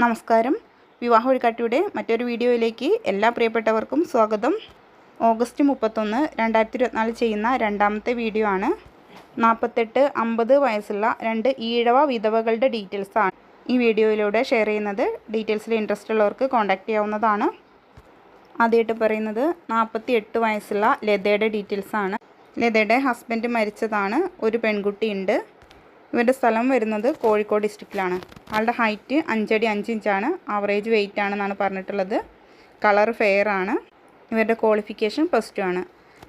നമസ്കാരം. വിവാഹ വഴികാട്ടിയുടെ മറ്റൊരു വീഡിയോയിലേക്ക് എല്ലാ പ്രിയപ്പെട്ടവർക്കും സ്വാഗതം. ഓഗസ്റ്റ് മുപ്പത്തൊന്ന് രണ്ടായിരത്തി ഇരുപത്തിനാല് ചെയ്യുന്ന രണ്ടാമത്തെ വീഡിയോ ആണ്. നാൽപ്പത്തെട്ട് അമ്പത് വയസ്സുള്ള രണ്ട് ഈഴവ വിധവകളുടെ ഡീറ്റെയിൽസാണ് ഈ വീഡിയോയിലൂടെ ഷെയർ ചെയ്യുന്നത്. ഡീറ്റെയിൽസിൽ ഇൻട്രസ്റ്റ് ഉള്ളവർക്ക് കോൺടാക്റ്റ് ചെയ്യാവുന്നതാണ്. ആദ്യമായിട്ട് പറയുന്നത് നാൽപ്പത്തി എട്ട് വയസ്സുള്ള ലതയുടെ ഡീറ്റെയിൽസാണ് ലതയുടെ ഹസ്ബൻഡ് മരിച്ചതാണ്. ഒരു പെൺകുട്ടിയുണ്ട്. ഇവരുടെ സ്ഥലം വരുന്നത് കോഴിക്കോട് ഡിസ്ട്രിക്റ്റിലാണ് ആളുടെ ഹൈറ്റ് അഞ്ചടി അഞ്ച് ഇഞ്ചാണ് ആവറേജ് വെയിറ്റ് ആണെന്നാണ് പറഞ്ഞിട്ടുള്ളത്. കളർ ഫെയർ ആണ്. ഇവരുടെ ക്വാളിഫിക്കേഷൻ പ്ലസ് ടു ആണ്.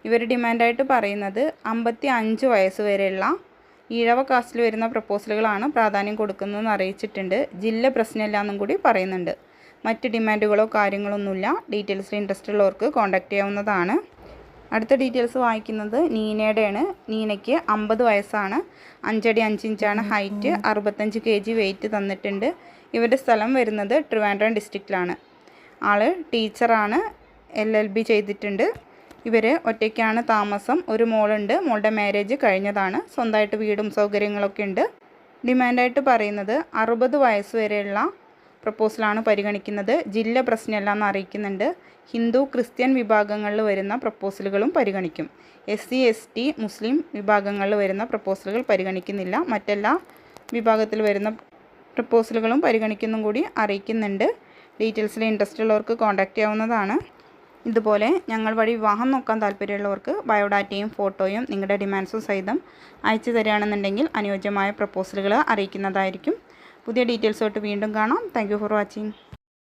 ഇവർ ഡിമാൻഡായിട്ട് പറയുന്നത് അമ്പത്തി അഞ്ച് വയസ്സ് വരെയുള്ള ഈഴവ കാസ്റ്റിൽ വരുന്ന പ്രപ്പോസലുകളാണ് പ്രാധാന്യം കൊടുക്കുന്നതെന്ന് അറിയിച്ചിട്ടുണ്ട്. ജില്ല പ്രശ്നമില്ല എന്നും കൂടി പറയുന്നുണ്ട്. മറ്റ് ഡിമാൻഡുകളോ കാര്യങ്ങളൊന്നുമില്ല ഡീറ്റെയിൽസിൽ ഇൻട്രസ്റ്റ് ഉള്ളവർക്ക് കോൺടാക്റ്റ് ചെയ്യാവുന്നതാണ്. അടുത്ത ഡീറ്റെയിൽസ് വായിക്കുന്നത് നീനയുടെയാണ്. നീനയ്ക്ക് അമ്പത് വയസ്സാണ്. അഞ്ചടി അഞ്ചിഞ്ചാണ് ഹൈറ്റ്. അറുപത്തഞ്ച് കെ ജി വെയിറ്റ് തന്നിട്ടുണ്ട്. ഇവരുടെ സ്ഥലം വരുന്നത് ട്രിവാൻഡ്രം ഡിസ്ട്രിക്റ്റിലാണ്. ആൾ ടീച്ചറാണ്. എൽ എൽ ബി ചെയ്തിട്ടുണ്ട്. ഇവർ ഒറ്റയ്ക്കാണ് താമസം. ഒരു മോളുണ്ട്. മോളുടെ മാരേജ് കഴിഞ്ഞതാണ്. സ്വന്തമായിട്ട് വീടും സൗകര്യങ്ങളൊക്കെ ഉണ്ട്. ഡിമാൻഡായിട്ട് പറയുന്നത് അറുപത് വയസ്സ് വരെയുള്ള പ്രപ്പോസലാണ് പരിഗണിക്കുന്നത്. ജില്ല പ്രശ്നമല്ല എന്ന് അറിയിക്കുന്നുണ്ട്. ഹിന്ദു ക്രിസ്ത്യൻ വിഭാഗങ്ങളിൽ വരുന്ന പ്രപ്പോസലുകളും പരിഗണിക്കും. എസ് സി എസ് ടി മുസ്ലിം വിഭാഗങ്ങളിൽ വരുന്ന പ്രപ്പോസലുകൾ പരിഗണിക്കുന്നില്ല. മറ്റെല്ലാ വിഭാഗത്തിൽ വരുന്ന പ്രപ്പോസലുകളും പരിഗണിക്കുന്നും കൂടി അറിയിക്കുന്നുണ്ട്. ഡീറ്റെയിൽസിൽ ഇൻട്രസ്റ്റ് ഉള്ളവർക്ക് കോൺടാക്റ്റ് ചെയ്യാവുന്നതാണ്. ഇതുപോലെ ഞങ്ങൾ വഴി വിവാഹം നോക്കാൻ താല്പര്യമുള്ളവർക്ക് ബയോഡാറ്റയും ഫോട്ടോയും നിങ്ങളുടെ ഡിമാൻഡ്സും സഹിതം അയച്ചു തരികയാണെന്നുണ്ടെങ്കിൽ അനുയോജ്യമായ പ്രപ്പോസലുകൾ അറിയിക്കുന്നതായിരിക്കും. പുതിയ ഡീറ്റെയിൽസുമായിട്ട് വീണ്ടും കാണാം. Thank for watching